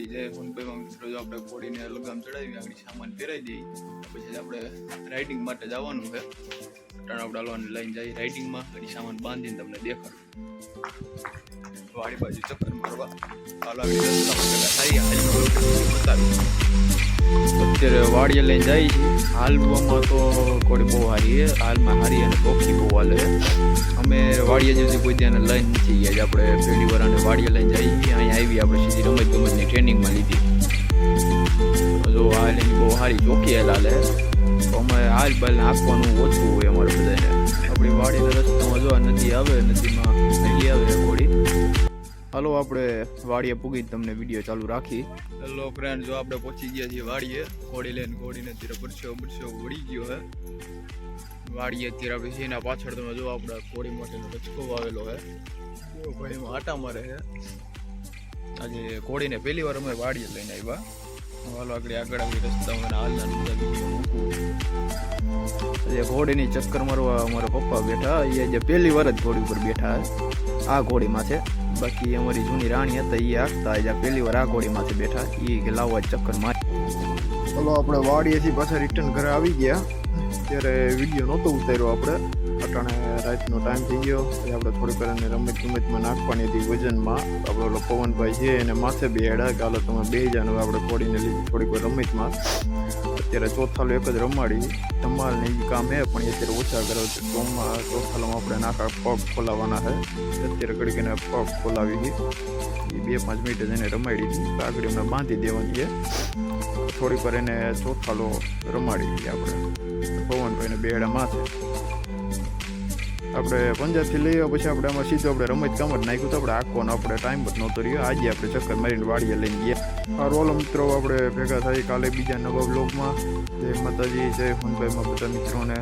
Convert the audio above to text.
માતાજી જે ફોનપેમાં મિત્રો જો આપણે ઘોડીને લગામ ચડાવી આગળ સામાન પહેરાવી દઈએ, પછી આપણે રાઇડિંગ માટે જવાનું છે. અટાણા લોન લઈને જઈએ રાઇડિંગમાં ઘડી સામાન બાંધીને તમને દેખાડું. વાડી બાજુ ચક્કર મારવા. હાલ આગળ રસ્તામાં હાલ અત્યારે વાડીએ લઈને જાય છે. હાલમાં તો ઘોડી બહુ સારી છે. હાલમાં હારી અને ચોખ્ખી બહુ હાલે અમે વાડીએ જેવી કોઈ ત્યાં લઈને નથી ગયા. જે આપણે પહેલી વાર અને વાડીએ લઈને જઈએ અહીંયા આવી આપણે સીધી રમત ગમતની ટ્રેનિંગમાં લીધી. જો હાલ બહુ સારી ચોખ્ખી હાલ હાલે. તો અમે હાલ બાલ નાખવાનું ઓછું હોય અમારે બધાને આપણી વાડીના રસ્તામાં જો આ નદી આવે, નદીમાં નદી આવે ઘોડી હાલો આપણે વાડીએ પૂગી તમને વીડિયો ચાલુ રાખી. હેલો ફ્રેન્ડ જો આપણે પહોંચી ગયા છીએ વાડીએ. ઘોડી લઈને ઘોડીને અત્યારે પરસ્યો પરસ્યો વળી ગયો હે. વાડીએ ત્યારે આપણે છે એના પાછળ તમે જો આપણે ઘોડી માટેનો રચકો વાવેલો હે. ભાઈ આટા મારે હે. આજે ઘોડીને પહેલી વાર અમે વાડીએ લઈને આવ્યા. હાલો, આગળ ઘોડીની ચક્કર મારવા અમારા પપ્પા બેઠા. એ જે પહેલી વાર જ ઘોડી ઉપર બેઠા આ ઘોડીમાં છે. બાકી અમારી જૂની રાણી હતા એ હાંકતા આજે પહેલી વાર આ ઘોડીમાંથી બેઠા એ કે લાવો આજ ચક્કર મારી. ચલો આપણે વાડીએથી પાછા રિટર્ન ઘરે આવી ગયા. ત્યારે વીડિયો નહોતો ઉતાર્યો આપણે. અટાણે રાતનો ટાઈમ થઈ ગયો. પછી આપણે વાર એને રમત ગમતમાં નાખવાની હતી વજનમાં. આપણે ઓલો પવનભાઈ છે એને માથે બે કાલે તમે બે હવે આપણે ઘોડીને લીધી થોડીક વાર રમતમાં. અત્યારે ચોથાલો એક જ રમાડી. ધમાલ ને એ કામ હે, પણ અત્યારે ઓછા કરો ચોમા, ચોથાલામાં આપણે નાખા પગ ખોલાવવાના છે. અત્યારે ઘડીક એને પગ ખોલાવી છે. એ બે પાંચ મિનિટ જ એને રમાડી હતી આગળ એમને બાંધી દેવાની છે. થોડીક વાર એને ચોથાલો રમાડી આપણે. બેડા માથે. આપણે પંજાબથી લઈ આવ્યા પછી આપણે આમાં સીધું આપણે રમત જ નાખ્યું તો આપણે આખોનો આપણે ટાઈમ જ નહોતો રહ્યો. આજે આપણે ચક્કર મારીને વાડીએ લઈને ગયા. આ રોલ મિત્રો આપણે ભેગા થઈ કાલે બીજા નવા બ્લોગમાં જય માતાજી, જય હુનભાઈમાં બધા મિત્રોને.